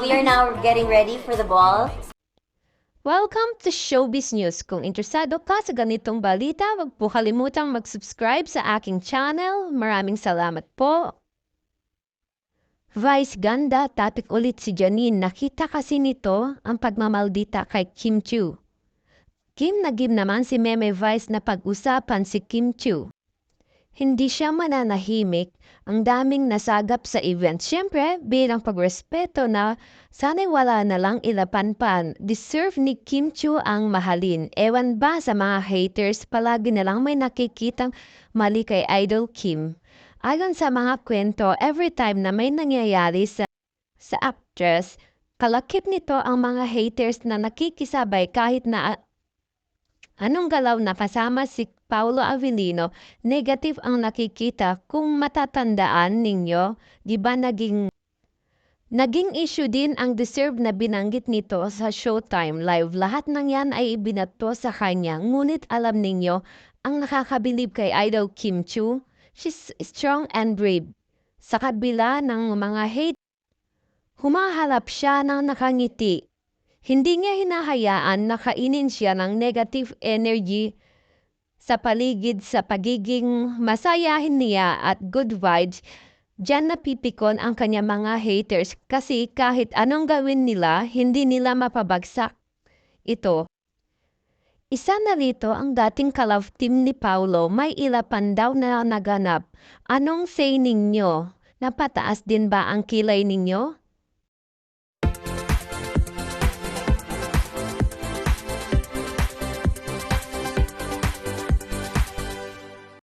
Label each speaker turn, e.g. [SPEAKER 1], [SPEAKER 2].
[SPEAKER 1] We are now getting ready for the ball.
[SPEAKER 2] Welcome to Showbiz News. Kung interesado ka sa ganitong balita, huwag po kalimutang mag-subscribe sa aking channel. Maraming salamat po. Vice ganda, topic ulit si Janine. Nakita kasi nito ang pagmamaldita kay Kim Chu. Kim nagim naman si Meme Vice na pag-usapan si Kim Chu. Hindi siya mananahimik. Ang daming nasagap sa event. Siyempre, bilang pagrespeto na sana'y wala na lang ilapanpan. Deserve ni Kim Chu ang mahalin. Ewan ba sa mga haters, palagi na lang may nakikitang mali kay Idol Kim. Ayon sa mga kwento, every time na may nangyayari sa, sa actress, kalakip nito ang mga haters na nakikisabay kahit na Anong galaw na kasama si Paulo Avellino, negative ang nakikita kung matatandaan ninyo, di ba naging Naging issue din ang deserve na binanggit nito sa Showtime Live. Lahat ng yan ay ibinato sa kanya. Ngunit alam ninyo, ang nakakabilib kay Idol Kim Chu, she's strong and brave. Sa kabila ng mga hate, humahalap siya ng nakangiti. Hindi niya hinahayaan na kainin siya ng negative energy sa paligid sa pagiging masayahin niya at good vibes. Diyan napipikon ang kanya mga haters kasi kahit anong gawin nila, hindi nila mapabagsak. Ito. Isa na rito ang dating kalove team ni Paulo, may ilapan daw na naganap. Anong say ninyo? Napataas din ba ang kilay ninyo?